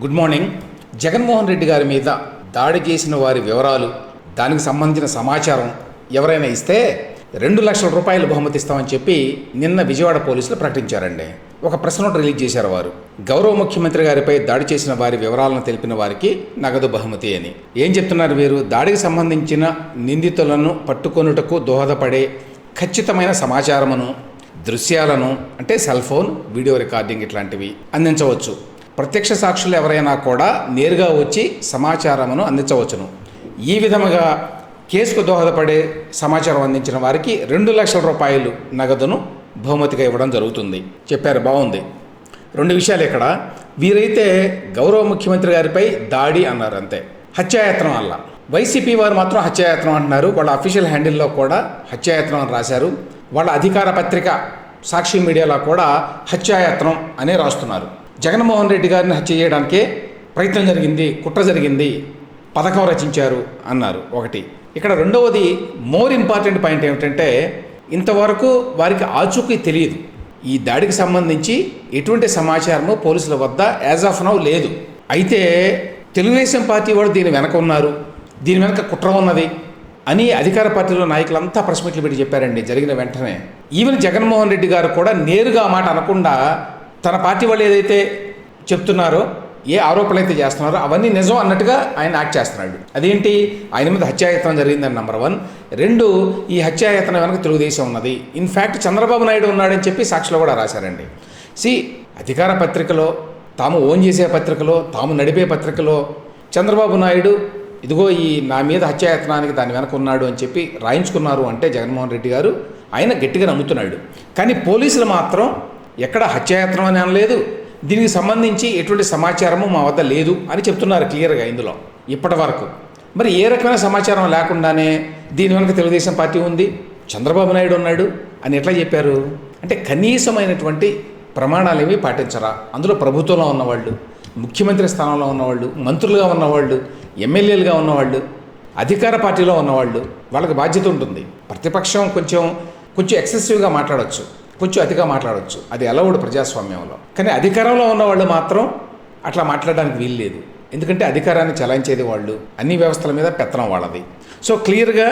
Good morning Jaganmohan Reddy గారి మీద దాడి చేసిన వారి వివరాలు దానికి సంబంధించిన సమాచారం ఎవరైనా ఇస్తే రెండు లక్షల రూపాయలు బహుమతి ఇస్తామని చెప్పి నిన్న విజయవాడ పోలీసులు ప్రకటించారండి. ఒక ప్రెస్ నోట్ రిలీజ్ చేశారు వారు. గౌరవ ముఖ్యమంత్రి గారిపై దాడి చేసిన వారి వివరాలను తెలిపిన వారికి నగదు బహుమతి అని. ఏం చెప్తున్నారు వీరు? దాడికి సంబంధించిన నిందితులను పట్టుకొనుటకు దోహదపడే ఖచ్చితమైన సమాచారమును దృశ్యాలను అంటే సెల్ ఫోన్ వీడియో రికార్డింగ్ ఇట్లాంటివి అందించవచ్చు. ప్రత్యక్ష సాక్షులు ఎవరైనా కూడా నేరుగా వచ్చి సమాచారమును అందించవచ్చును. ఈ విధముగా కేసుకు దోహదపడే సమాచారం అందించిన వారికి రెండు లక్షల రూపాయలు నగదును బహుమతిగా ఇవ్వడం జరుగుతుంది. చెప్పారు బాగుంది. రెండు విషయాలు ఇక్కడ. వీరైతే గౌరవ ముఖ్యమంత్రి గారిపై దాడి అన్నారు అంతే హత్యాయత్నం వల్ల వైసీపీ వారు మాత్రం హత్యాయత్నం అంటున్నారు. వాళ్ళ అఫీషియల్ హ్యాండిల్లో కూడా హత్యాయత్నం అని రాశారు. వాళ్ళ అధికార పత్రిక సాక్షి మీడియాలో కూడా హత్యాయత్నం అనే రాస్తున్నారు. జగన్మోహన్ రెడ్డి గారిని హత్య చేయడానికే ప్రయత్నం జరిగింది కుట్ర జరిగింది పథకం రచించారు అన్నారు ఒకటి. ఇక్కడ రెండవది మోర్ ఇంపార్టెంట్ పాయింట్ ఏమిటంటే ఇంతవరకు వారికి ఆచూకీ తెలియదు. ఈ దాడికి సంబంధించి ఎటువంటి సమాచారము పోలీసుల వద్ద యాజ్ ఆఫ్ నౌ లేదు. అయితే తెలుగుదేశం పార్టీ వాడు దీని వెనక ఉన్నారు దీని వెనక కుట్ర ఉన్నది అని అధికార పార్టీలో నాయకులంతా ప్రెస్ మీట్లు పెట్టి చెప్పారండి. జరిగిన వెంటనే. ఈవెన్ జగన్మోహన్ రెడ్డి గారు కూడా నేరుగా మాట అనకుండా తన పార్టీ వాళ్ళు ఏదైతే చెప్తున్నారో ఏ ఆరోపణలు అయితే చేస్తున్నారో అవన్నీ నిజం అన్నట్టుగా ఆయన యాక్ట్ చేస్తున్నాడు. అదేంటి? ఆయన మీద హత్యాయత్నం జరిగిందని నెంబర్ వన్ రెండు ఈ హత్యాయత్నం వెనక తెలుగుదేశం ఉన్నది. ఇన్ఫ్యాక్ట్ చంద్రబాబు నాయుడు ఉన్నాడని చెప్పి సాక్షిలో కూడా రాశారండి. సి అధికార పత్రికలో తాము ఓన్ చేసే పత్రికలో తాము నడిపే పత్రికలో చంద్రబాబు నాయుడు ఇదిగో ఈ నా మీద హత్యాయత్నానికి దాని వెనక ఉన్నాడు అని చెప్పి రాయించుకున్నారు అంటే జగన్మోహన్ రెడ్డి గారు ఆయన గట్టిగా నమ్ముతున్నాడు. కానీ పోలీసులు మాత్రం ఎక్కడ హత్యాయత్నం అని అనలేదు. దీనికి సంబంధించి ఎటువంటి సమాచారము మా వద్ద లేదు అని చెప్తున్నారు క్లియర్గా ఇందులో ఇప్పటి వరకు. మరి ఏ రకమైన సమాచారం లేకుండానే దీని వెనక తెలుగుదేశం పార్టీ ఉంది చంద్రబాబు నాయుడు ఉన్నాడు అని ఎట్లా చెప్పారు? అంటే కనీసమైనటువంటి ప్రమాణాలు ఏవి పాటించరా? అందులో ప్రభుత్వంలో ఉన్నవాళ్ళు ముఖ్యమంత్రి స్థానంలో ఉన్నవాళ్ళు మంత్రులుగా ఉన్నవాళ్ళు ఎమ్మెల్యేలుగా ఉన్నవాళ్ళు అధికార పార్టీలో ఉన్నవాళ్ళు వాళ్ళకి బాధ్యత ఉంటుంది. ప్రతిపక్షం కొంచెం కొంచెం ఎక్సెసివ్గా మాట్లాడవచ్చు కొంచెం అతిగా మాట్లాడవచ్చు అది అలవుడు ప్రజాస్వామ్యంలో. కానీ అధికారంలో ఉన్న వాళ్ళు మాత్రం అట్లా మాట్లాడడానికి వీలు లేదు. ఎందుకంటే అధికారాన్ని చలాయించేది వాళ్ళు. అన్ని వ్యవస్థల మీద పెత్తనం వాళ్ళది. సో క్లియర్గా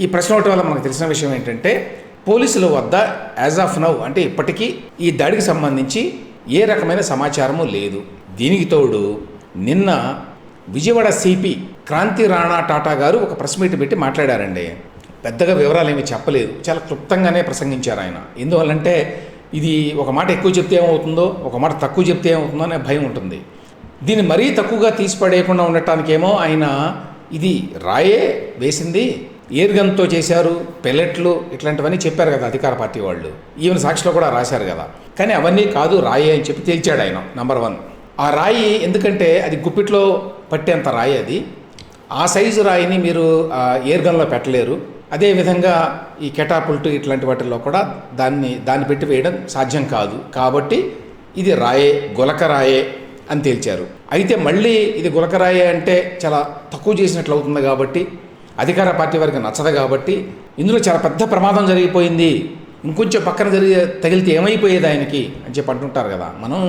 ఈ ప్రశ్న ఒకటి వల్ల మనకు తెలిసిన విషయం ఏంటంటే పోలీసుల వద్ద యాజ్ ఆఫ్ నౌ అంటే ఇప్పటికీ ఈ దాడికి సంబంధించి ఏ రకమైన సమాచారము లేదు. దీనికి తోడు నిన్న విజయవాడ సిపి క్రాంతి రాణా టాటా గారు ఒక ప్రెస్ మీట్ పెట్టి మాట్లాడారండి. పెద్దగా వివరాలు ఏమీ చెప్పలేదు. చాలా క్లుప్తంగానే ప్రసంగించారు ఆయన. ఎందువల్లంటే ఇది ఒక మాట ఎక్కువ చెప్తే ఏమవుతుందో ఒక మాట తక్కువ చెప్తే ఏమవుతుందో అనే భయం ఉంటుంది. దీన్ని మరీ తక్కువగా తీసిపడేయకుండా ఉండటానికేమో ఆయన ఇది రాయే వేసింది ఏర్గన్తో చేశారు పెల్లెట్లు ఇట్లాంటివన్నీ చెప్పారు కదా అధికార పార్టీ వాళ్ళు. ఈవెన్ సాక్షిలో కూడా రాశారు కదా. కానీ అవన్నీ కాదు రాయే అని చెప్పి తేల్చాడు ఆయన నంబర్ వన్. ఆ రాయి ఎందుకంటే అది గుప్పిట్లో పట్టేంత రాయి అది. ఆ సైజు రాయిని మీరు ఎయిర్ గన్లో పెట్టలేరు. అదేవిధంగా ఈ కెటాపుల్ట్ ఇట్లాంటి వాటిల్లో కూడా దాన్ని దాన్ని పెట్టి వేయడం సాధ్యం కాదు. కాబట్టి ఇది రాయే గులకరాయే అని తేల్చారు. అయితే మళ్ళీ ఇది గులకరాయే అంటే చాలా తక్కువ చేసినట్లు అవుతుంది కాబట్టి అధికార పార్టీ వారికి నచ్చదు కాబట్టి ఇందులో చాలా పెద్ద ప్రమాదం జరిగిపోయింది. ఇంకొంచెం పక్కన జరిగే తగిలితే ఏమైపోయేది ఆయనకి అని చెప్పి అంటుంటారు కదా. మనం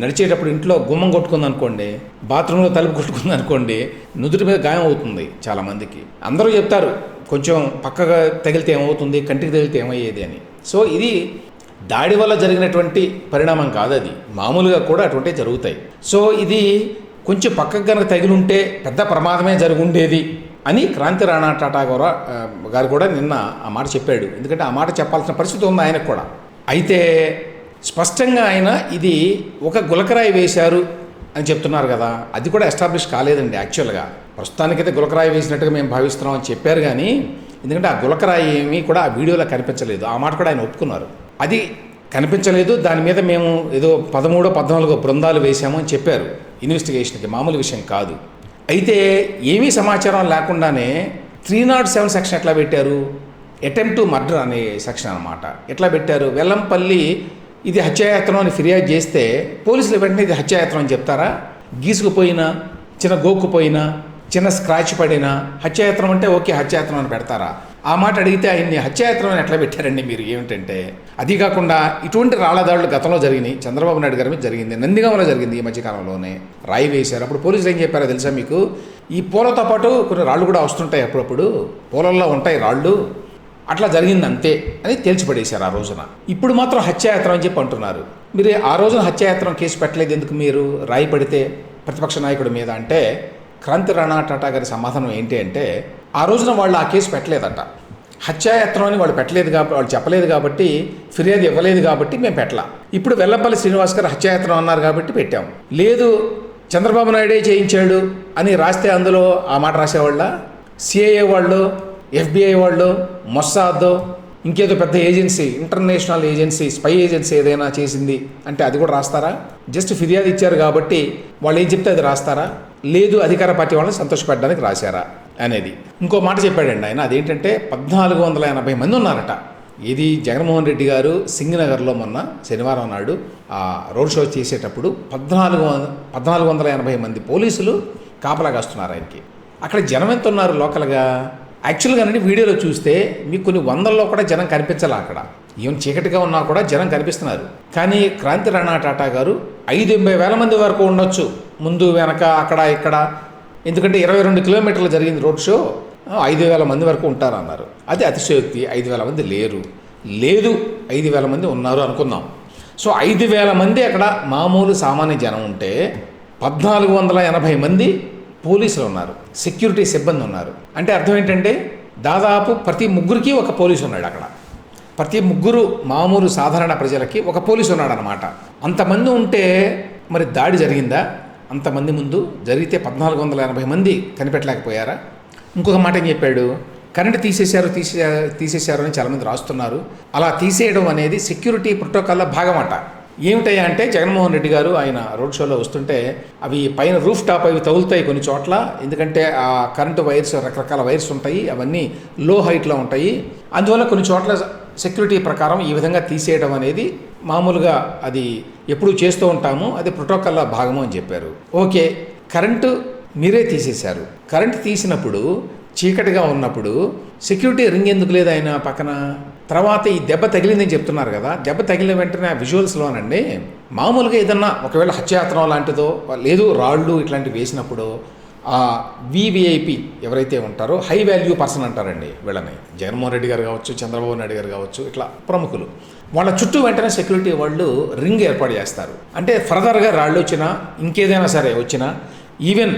నడిచేటప్పుడు ఇంట్లో గుమ్మం కొట్టుకుంది అనుకోండి బాత్రూంలో తలుపు కొట్టుకుంది అనుకోండి నుదుటి మీద గాయం అవుతుంది చాలామందికి. అందరూ చెప్తారు కొంచెం పక్కగా తగిలితే ఏమవుతుంది? కంటికి తగిలితే ఏమయ్యేది అని. సో ఇది దాడి వల్ల జరిగినటువంటి పరిణామం కాదు అది. మామూలుగా కూడా అటువంటివి జరుగుతాయి. సో ఇది కొంచెం పక్కకు కనుక తగిలి పెద్ద ప్రమాదమే జరుగుండేది అని క్రాంతి రాణా టాటా గారు గారు కూడా నిన్న ఆ మాట చెప్పాడు. ఎందుకంటే ఆ మాట చెప్పాల్సిన పరిస్థితి ఉంది ఆయనకు కూడా. అయితే స్పష్టంగా ఆయన ఇది ఒక గులకరాయి వేశారు అని చెప్తున్నారు కదా. అది కూడా ఎస్టాబ్లిష్ కాలేదండి యాక్చువల్గా. ప్రస్తుతానికైతే గులకరాయి వేసినట్టుగా మేము భావిస్తున్నాం అని చెప్పారు కానీ ఎందుకంటే ఆ గులకరాయి ఏమీ కూడా ఆ వీడియోలో కనిపించలేదు. ఆ మాట కూడా ఆయన ఒప్పుకున్నారు. అది కనిపించలేదు. దాని మీద మేము ఏదో పదమూడో పద్నాలుగో బృందాలు వేశాము అని చెప్పారు. ఇన్వెస్టిగేషన్కి మామూలు విషయం కాదు. అయితే ఏమీ సమాచారం లేకుండానే త్రీ నాట్ సెవెన్ సెక్షన్ ఎట్లా పెట్టారు? అటెంప్ట్ టు మర్డర్ అనే సెక్షన్ అనమాట ఎట్లా పెట్టారు? వెల్లంపల్లి ఇది హత్యాయత్నం అని ఫిర్యాదు చేస్తే పోలీసులు వెంటనే ఇది హత్యాయత్నం అని చెప్తారా? గీసుకుపోయినా చిన్న గోక్కుపోయినా చిన్న స్క్రాచ్ పడినా హత్యాయత్నం అంటే ఓకే హత్యాయత్నం అని పెడతారా? ఆ మాట అడిగితే ఆయన్ని హత్యాయత్నం అని ఎట్లా పెట్టారండి మీరు? ఏమిటంటే అది కాకుండా ఇటువంటి రాళ్ళదాడులు గతంలో జరిగినాయి. చంద్రబాబు నాయుడు గారి మీద జరిగింది. నందిగామలో జరిగింది ఈ మధ్యకాలంలోనే రాయి వేశారు. అప్పుడు పోలీసులు ఏం చెప్పారో తెలుసా మీకు? ఈ పూలతో పాటు కొన్ని రాళ్ళు కూడా వస్తుంటాయి అప్పుడప్పుడు. పూలల్లో ఉంటాయి రాళ్ళు. అట్లా జరిగింది అంతే అని తేల్చిపడేశారు ఆ రోజున. ఇప్పుడు మాత్రం హత్యాయత్నం అని చెప్పి అంటున్నారు. మీరు ఆ రోజున హత్యాయత్నం కేసు పెట్టలేదు ఎందుకు మీరు? రాయి పడితే ప్రతిపక్ష నాయకుడి మీద అంటే క్రాంతి రాణా టాటా గారి సమాధానం ఏంటి అంటే ఆ రోజున వాళ్ళు ఆ కేసు పెట్టలేదట. హత్యాయత్నం అని వాళ్ళు పెట్టలేదు కాబట్టి వాళ్ళు చెప్పలేదు కాబట్టి ఫిర్యాదు ఇవ్వలేదు కాబట్టి మేము పెట్టలా. ఇప్పుడు వెల్లపల్లి శ్రీనివాస్ గారు హత్యాయత్నం అన్నారు కాబట్టి పెట్టాం. లేదు చంద్రబాబు నాయుడే చేయించాడు అని రాస్తే అందులో ఆ మాట రాసేవాళ్ళ? సిఐఏ వాళ్ళు ఎఫ్బిఐ వాళ్ళు మొస్సాద్ ఇంకేదో పెద్ద agency international agency spy agency ఏదైనా చేసింది అంటే అది కూడా రాస్తారా? జస్ట్ ఫిర్యాదు ఇచ్చారు కాబట్టి వాళ్ళు ఏం చెప్తే అది రాస్తారా? లేదు అధికార పార్టీ వాళ్ళని సంతోషపెట్టడానికి రాశారా అనేది. ఇంకో మాట చెప్పాడండి ఆయన అదేంటంటే పద్నాలుగు వందల ఎనభై మంది ఉన్నారట. ఇది జగన్మోహన్ రెడ్డి గారు సింగనగర్లో మొన్న శనివారం నాడు ఆ రోడ్ షో చేసేటప్పుడు పద్నాలుగు పద్నాలుగు వందల ఎనభై మంది పోలీసులు కాపలా కాస్తున్నారు ఆయనకి. అక్కడ జనం ఎంత ఉన్నారు లోకల్గా? యాక్చువల్గా అండి వీడియోలో చూస్తే మీకు కొన్ని వందల్లో కూడా జనం కనిపించాలి అక్కడ. ఈవెన్ చీకటిగా ఉన్నా కూడా జనం కనిపిస్తున్నారు. కానీ క్రాంతి రాణా టాటా గారు ఐదు ఎనభై వేల మంది వరకు ఉండొచ్చు. ముందు వెనక అక్కడ ఇక్కడ. ఎందుకంటే ఇరవై రెండు కిలోమీటర్లు జరిగింది రోడ్ షో. ఐదు వేల మంది వరకు ఉంటారన్నారు. అది అతిశయోక్తి. ఐదు వేల మంది లేరు. లేదు ఐదు వేల మంది ఉన్నారు అనుకుందాం. సో ఐదు వేల మంది అక్కడ మామూలు సామాన్య జనం ఉంటే పద్నాలుగు వందల ఎనభై మంది పోలీసులు ఉన్నారు. సెక్యూరిటీ సిబ్బంది ఉన్నారు. అంటే అర్థం ఏంటంటే దాదాపు ప్రతి ముగ్గురికి ఒక పోలీసు ఉన్నాడు అక్కడ. ప్రతి ముగ్గురు మామూలు సాధారణ ప్రజలకి ఒక పోలీసు ఉన్నాడు అనమాట అంతమంది ఉంటే మరి దాడి జరిగిందా? అంతమంది ముందు జరిగితే పద్నాలుగు వందల ఎనభై మంది కనిపెట్టలేకపోయారా? ఇంకొక మాట ఏం చెప్పాడు? కరెంట్ తీసేశారు తీసే తీసేశారు అని చాలామంది రాస్తున్నారు. అలా తీసేయడం అనేది సెక్యూరిటీ ప్రోటోకాల్లో భాగమట. ఏమిటయ్యా అంటే జగన్మోహన్ రెడ్డి గారు ఆయన రోడ్ షోలో వస్తుంటే అవి పైన రూఫ్ టాప్ అవి తగులుతాయి కొన్ని చోట్ల. ఎందుకంటే ఆ కరెంటు వైర్స్ రకరకాల వైర్స్ ఉంటాయి. అవన్నీ లో హైట్లో ఉంటాయి. అందువల్ల కొన్ని చోట్ల సెక్యూరిటీ ప్రకారం ఈ విధంగా తీసేయడం అనేది మామూలుగా అది ఎప్పుడు చేస్తూ ఉంటాము అది ప్రోటోకాల్లో భాగము అని చెప్పారు. ఓకే కరెంటు మీరే తీసేశారు. కరెంట్ తీసినప్పుడు చీకటిగా ఉన్నప్పుడు సెక్యూరిటీ రింగ్ ఎందుకు లేదు ఆయన పక్కన? తర్వాత ఈ దెబ్బ తగిలిందని చెప్తున్నారు కదా దెబ్బ తగిలిన వెంటనే ఆ విజువల్స్లోనండి మామూలుగా ఏదన్నా ఒకవేళ హత్యాయత్నం లాంటిదో లేదు రాళ్ళు ఇట్లాంటివి వేసినప్పుడు వివిఐపి ఎవరైతే ఉంటారో హై వాల్యూ పర్సన్ అంటారండి వీళ్ళని. జగన్మోహన్ రెడ్డి గారు కావచ్చు చంద్రబాబు నాయుడు గారు కావచ్చు ఇట్లా ప్రముఖులు. వాళ్ళ చుట్టూ వెంటనే సెక్యూరిటీ వాళ్ళు రింగ్ ఏర్పాటు చేస్తారు. అంటే ఫర్దర్గా రాళ్ళు వచ్చినా ఇంకేదైనా సరే వచ్చినా ఈవెన్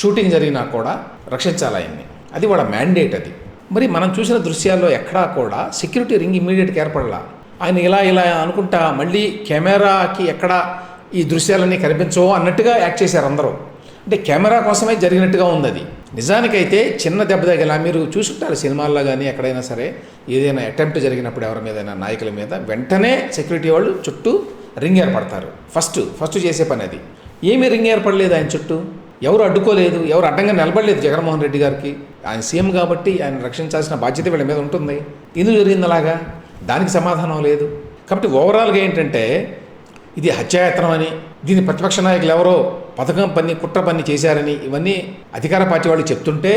షూటింగ్ జరిగినా కూడా రక్షించాలి ఆయన్ని. అది వాళ్ళ మ్యాండేట్ అది. మరి మనం చూసిన దృశ్యాల్లో ఎక్కడా కూడా సెక్యూరిటీ రింగ్ ఇమ్మీడియట్గా ఏర్పడలా. ఆయన ఇలా ఇలా అనుకుంటా మళ్ళీ కెమెరాకి ఎక్కడ ఈ దృశ్యాలన్నీ కనిపించవో అన్నట్టుగా యాక్ట్ చేశారు అందరూ. అంటే కెమెరా కోసమే జరిగినట్టుగా ఉంది అది నిజానికైతే చిన్న దెబ్బ తగిలా మీరు చూసుంటారు సినిమాల్లో కానీ ఎక్కడైనా సరే ఏదైనా అటెంప్ట్ జరిగినప్పుడు ఎవరి మీద నాయకుల మీద వెంటనే సెక్యూరిటీ వాళ్ళు చుట్టూ రింగ్ ఏర్పడతారు. ఫస్ట్ ఫస్ట్ చేసే పని అది. ఏమీ రింగ్ ఏర్పడలేదు ఆయన చుట్టూ? ఎవరు అడ్డుకోలేదు? ఎవరు అడ్డంగా నిలబడలేదు జగన్మోహన్ రెడ్డి గారికి? ఆయన సీఎం కాబట్టి ఆయన రక్షించాల్సిన బాధ్యత వీళ్ళ మీద ఉంటుంది. ఎందుకు జరిగింది అలాగా? దానికి సమాధానం లేదు. కాబట్టి ఓవరాల్గా ఏంటంటే ఇది హత్యాయత్నం అని దీని ప్రతిపక్ష నాయకులు ఎవరో పథకం పని కుట్ర పని చేశారని ఇవన్నీ అధికార పార్టీ వాళ్ళు చెప్తుంటే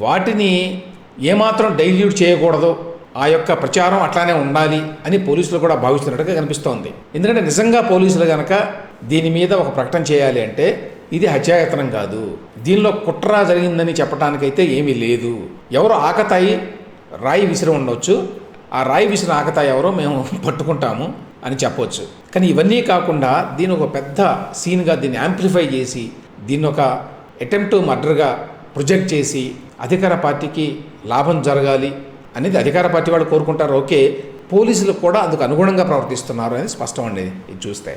వాటిని ఏమాత్రం డైల్యూట్ చేయకూడదు. ఆ యొక్క ప్రచారం అట్లానే ఉండాలి అని పోలీసులు కూడా భావిస్తున్నట్టుగా కనిపిస్తోంది. ఎందుకంటే నిజంగా పోలీసులు కనుక దీని మీద ఒక ప్రకటన చేయాలి అంటే ఇది హత్యాయత్నం కాదు. దీనిలో కుట్ర జరిగిందని చెప్పడానికైతే ఏమీ లేదు. ఎవరు ఆకతాయి? రాయి విసిరి ఉండొచ్చు. ఆ రాయి విసిరిన ఆకతాయి ఎవరో మేము పట్టుకుంటాము. అని చెప్పవచ్చు కానీ ఇవన్నీ కాకుండా దీని ఒక పెద్ద సీన్గా దీన్ని యాంప్లిఫై చేసి దీన్ని ఒక అటెంప్ట్ మర్డర్గా ప్రొజెక్ట్ చేసి అధికార పార్టీకి లాభం జరగాలి అనేది అధికార పార్టీ వాళ్ళు కోరుకుంటారు. ఓకే పోలీసులు కూడా అందుకు అనుగుణంగా ప్రవర్తిస్తున్నారు అనేది స్పష్టం అండి ఇది చూస్తే.